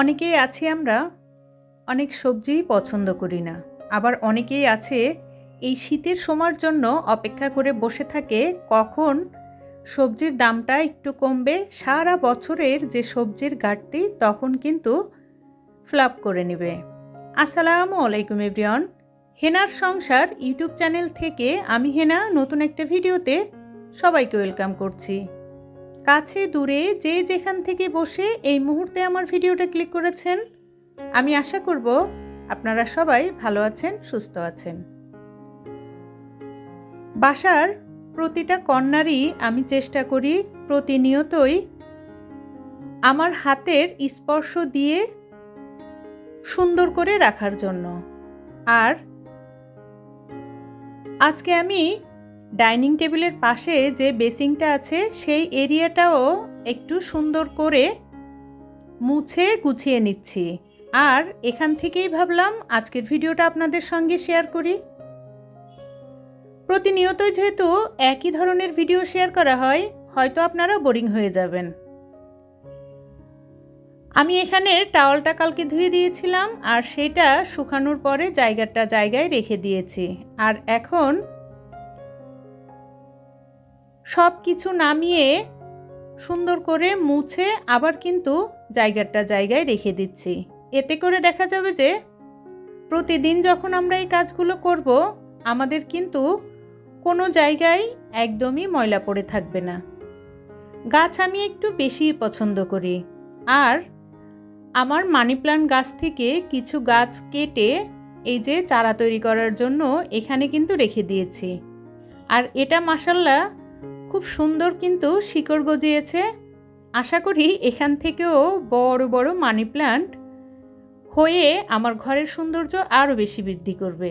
অনেকেই আছি আমরা, অনেক সবজিই পছন্দ করি না। আবার অনেকেই আছে, এই শীতের সময়ের জন্য অপেক্ষা করে বসে থাকে কখন সবজির দামটা একটু কমবে। সারা বছরের যে সবজির ঘাটতি তখন কিন্তু ফ্লাপ করে নেবে। আসসালামু আলাইকুম এভরিওয়ান। হেনার সংসার ইউটিউব চ্যানেল থেকে আমি হেনা। নতুন একটা ভিডিওতে সবাইকে ওয়েলকাম করছি। কাছে, দূরে, যে যেখান থেকে বসে এই মুহূর্তে আমার ভিডিওটা ক্লিক করেছেন। আমি আশা করব আপনারা সবাই ভালো আছেন, সুস্থ আছেন। বাসার প্রতিটা কন্যারই আমি চেষ্টা করি প্রতিনিয়তই আমার হাতের স্পর্শ দিয়ে সুন্দর করে রাখার জন্য। আর আজকে আমি ডাইনিং টেবিলের পাশে যে বেসিংটা আছে, সেই এরিয়াটাও একটু সুন্দর করে মুছে গুছিয়ে নিচ্ছি। আর এখান থেকেই ভাবলাম আজকের ভিডিওটা আপনাদের সঙ্গে শেয়ার করি। প্রতিনিয়তই যেহেতু একই ধরনের ভিডিও শেয়ার করা হয়, হয়তো আপনারা বোরিং হয়ে যাবেন। আমি এখানে টাওয়ালটা কালকে ধুয়ে দিয়েছিলাম, আর সেটা শুকানোর পরে জায়গাটা জায়গায় রেখে দিয়েছি। আর এখন সব কিছু নামিয়ে সুন্দর করে মুছে আবার কিন্তু জায়গাটা জায়গায় রেখে দিচ্ছি। এতে করে দেখা যাবে যে প্রতিদিন যখন আমরা এই কাজগুলো করব, আমাদের কিন্তু কোনো জায়গায় একদমই ময়লা পড়ে থাকবে না। গাছ আমি একটু বেশি পছন্দ করি। আর আমার মানি প্লান্ট গাছ থেকে কিছু গাছ কেটে এই যে চারা তৈরি করার জন্য এখানে কিন্তু রেখে দিয়েছি। আর এটা মাসাল্লাহ খুব সুন্দর কিন্তু শিকড় গজিয়েছে। আশা করি এখান থেকেও বড় বড় মানি প্লান্ট হয়ে আমার ঘরের সৌন্দর্য আরও বেশি বৃদ্ধি করবে।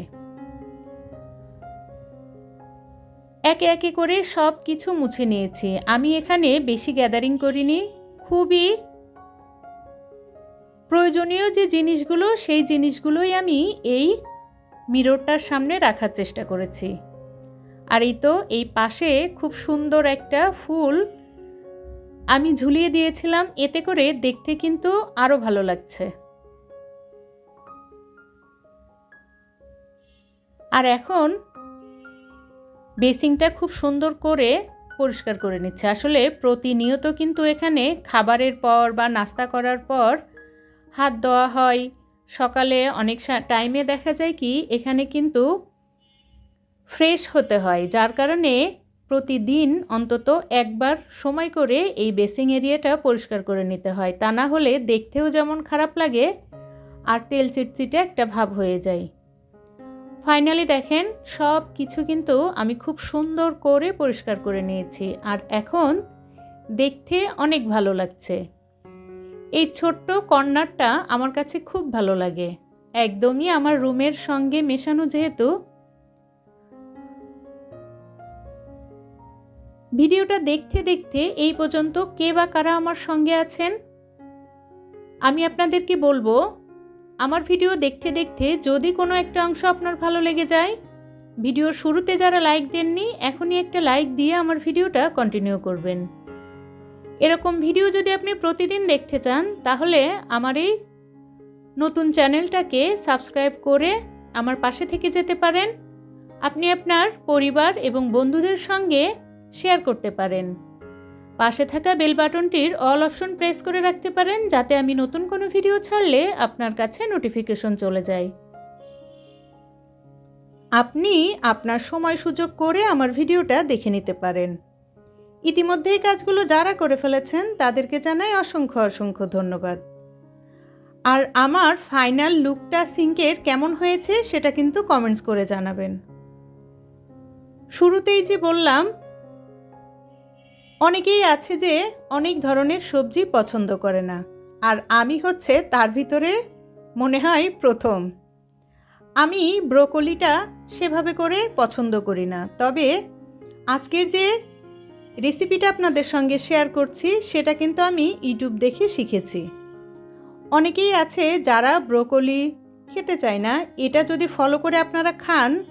একে একে করে সব কিছু মুছে নিয়েছি। আমি এখানে বেশি গ্যাদারিং করিনি। খুবই প্রয়োজনীয় যে জিনিসগুলো, সেই জিনিসগুলোই আমি এই মিররটার সামনে রাখার চেষ্টা করেছি। আর এই তো, এই পাশে খুব সুন্দর একটা ফুল আমি ঝুলিয়ে দিয়েছিলাম, এতে করে দেখতে কিন্তু আরও ভালো লাগছে। আর এখন বেসিংটা খুব সুন্দর করে পরিষ্কার করে নিচ্ছে। আসলে প্রতিনিয়ত কিন্তু এখানে খাবারের পর বা নাস্তা করার পর হাত দেওয়া হয়। সকালে অনেক টাইমে দেখা যায় কি, এখানে কিন্তু ফ্রেশ হতে হয়, যার কারণে প্রতিদিন অন্তত একবার সময় করে এই বেসিং এরিয়াটা পরিষ্কার করে নিতে হয়। তা না হলে দেখতেও যেমন খারাপ লাগে, আর তেল চিটচিটে একটা ভাব হয়ে যায়। ফাইনালি দেখেন, সব কিছু কিন্তু আমি খুব সুন্দর করে পরিষ্কার করে নিয়েছি, আর এখন দেখতে অনেক ভালো লাগছে। এই ছোট্ট কর্নারটা আমার কাছে খুব ভালো লাগে। একদমই আমার রুমের সঙ্গে মেশানো যেহেতু ভিডিওটা দেখতে দেখতে এই পর্যন্ত কে বা কারা আমার সঙ্গে আছেন? আমি আপনাদেরকে বলব, আমার ভিডিও দেখতে দেখতে যদি কোনো একটা অংশ আপনার ভালো লেগে যায় ভিডিওর শুরুতে যারা লাইক দেননি, এখনই একটা লাইক দিয়ে আমার ভিডিওটা কন্টিনিউ করবেন। এরকম ভিডিও যদি আপনি প্রতিদিন দেখতে চান, তাহলে আমার এই নতুন চ্যানেলটাকে সাবস্ক্রাইব করে আমার পাশে থেকে যেতে পারেন। আপনি আপনার পরিবার এবং বন্ধুদের সঙ্গে শেয়ার করতে পারেন। পাশে থাকা বেল বাটনটির অল অপশন প্রেস করে রাখতে পারেন, যাতে আমি নতুন কোনো ভিডিও ছাড়লে আপনার কাছে নোটিফিকেশন চলে যায়। আপনি আপনার সময় সুযোগ করে আমার ভিডিওটা দেখে নিতে পারেন। ইতিমধ্যে এই কাজগুলো যারা করে ফেলেছেন, তাদেরকে জানাই অসংখ্য অসংখ্য ধন্যবাদ। আর আমার ফাইনাল লুকটা সিঙ্কের কেমন হয়েছে, সেটা কিন্তু কমেন্টস করে জানাবেন। শুরুতেই যে বললাম অনেকেই আছে যে অনেক ধরনের সবজি পছন্দ করে না। আর আমি হচ্ছে তার ভিতরে মনে হয় প্রথম। আমি ব্রোকলিটা সেভাবে করে পছন্দ করি না। তবে আজকের যে রেসিপিটা আপনাদের সঙ্গে শেয়ার করছি, সেটা কিন্তু আমি ইউটিউব দেখে শিখেছি। অনেকেই আছে যারা ব্রোকলি খেতে চায় না। এটা যদি ফলো করে আপনারা খান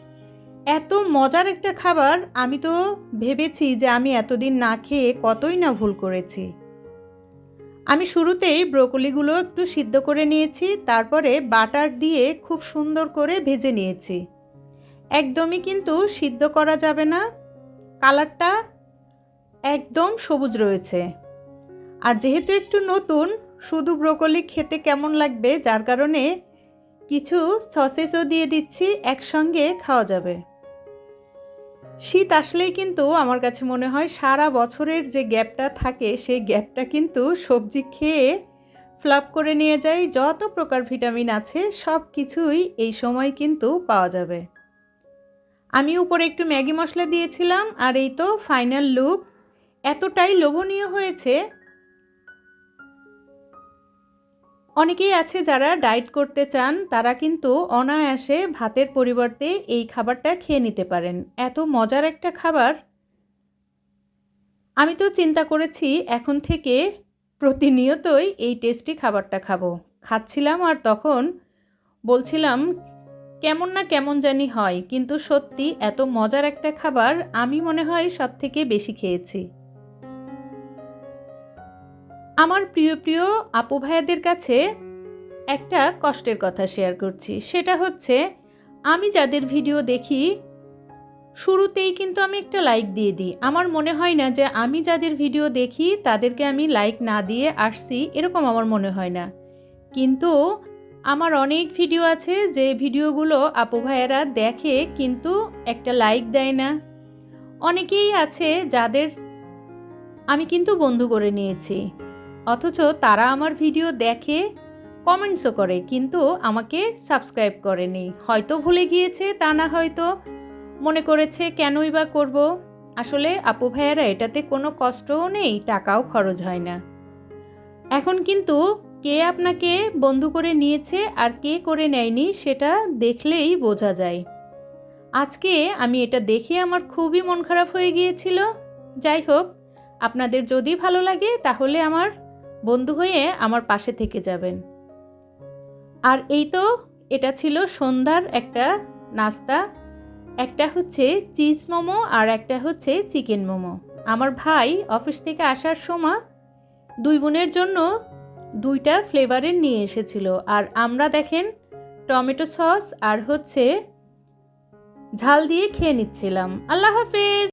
এত মজার একটা খাবার আমি তো ভেবেছি যে আমি এতদিন না খেয়ে কতই না ভুল করেছি। আমি শুরুতেই ব্রোকলিগুলো একটু সিদ্ধ করে নিয়েছি, তারপরে বাটার দিয়ে খুব সুন্দর করে ভেজে নিয়েছি। একদমই কিন্তু সিদ্ধ করা যাবে না। কালারটা একদম সবুজ রয়েছে। আর যেহেতু একটু নতুন, শুধু ব্রোকলি খেতে কেমন লাগবে, যার কারণে কিছু সসেসও দিয়ে দিচ্ছি, একসঙ্গে খাওয়া যাবে। শীত আসলেই কিন্তু আমার কাছে মনে হয় সারা বছরের যে গ্যাপটা থাকে, সেই গ্যাপটা কিন্তু সবজি খেয়ে ফ্লাপ করে নিয়ে যায় যত প্রকার ভিটামিন আছে, সব কিছুই এই সময় কিন্তু পাওয়া যাবে। আমি উপরে একটু ম্যাগি মশলা দিয়েছিলাম, আর এই তো ফাইনাল লুক। এতটাই লোভনীয় হয়েছে অনেকেই আছে যারা ডায়েট করতে চান, তারা কিন্তু অনায়াসে ভাতের পরিবর্তে এই খাবারটা খেয়ে নিতে পারেন। এত মজার একটা খাবার। আমি তো চিন্তা করেছি এখন থেকে প্রতিনিয়তই এই টেস্টি খাবারটা খাব। খাচ্ছিলাম আর তখন বলছিলাম, কেমন না কেমন জানি হয়, কিন্তু সত্যি এত মজার একটা খাবার আমি মনে হয় সব থেকে বেশি খেয়েছি। আমার প্রিয় প্রিয় আপু ভাইয়াদের কাছে একটা কষ্টের কথা শেয়ার করছি। সেটা হচ্ছে, আমি যাদের ভিডিও দেখি, শুরুতেই কিন্তু আমি একটা লাইক দিয়ে দিই। আমার মনে হয় না যে আমি যাদের ভিডিও দেখি, তাদেরকে আমি লাইক না দিয়ে আসছি, এরকম আমার মনে হয় না। কিন্তু আমার অনেক ভিডিও আছে, যে ভিডিওগুলো আপু ভাইয়েরা দেখে কিন্তু একটা লাইক দেয় না। অনেকেই আছে যাদের আমি কিন্তু বন্ধু করে নিয়েছি। অথচ তারা আমার ভিডিও দেখে কমেন্টসও করে, কিন্তু আমাকে সাবস্ক্রাইব করেনি। হয়তো ভুলে গিয়েছে, তা না হয়তো মনে করেছে, কেনই বা করব? আসলে আপু ভাইয়ারা এটাতে কোনো কষ্টও নেই, টাকাও খরচ হয় না। এখন কিন্তু কে আপনাকে বন্ধু করে নিয়েছে আর কে করে নেয়নি, সেটা দেখলেই বোঝা যায়। আজকে আমি এটা দেখে আমার খুবই মন খারাপ হয়ে গিয়েছিল। যাই হোক, আপনাদের যদি ভালো লাগে, তাহলে আমার বন্ধু হয়ে আমার পাশে থেকে যাবেন। আর এই তো এটা ছিল সন্ধ্যার একটা নাস্তা। একটা হচ্ছে চিজ মোমো আর একটা হচ্ছে চিকেন মোমো। আমার ভাই অফিস থেকে আসার সময় দুই বোনের জন্য দুইটা ফ্লেভারের নিয়ে এসেছিল। আর আমরা দেখেন টমেটো সস আর হচ্ছে ঝাল দিয়ে খেয়ে নিচ্ছিলাম। আল্লাহ হাফেজ!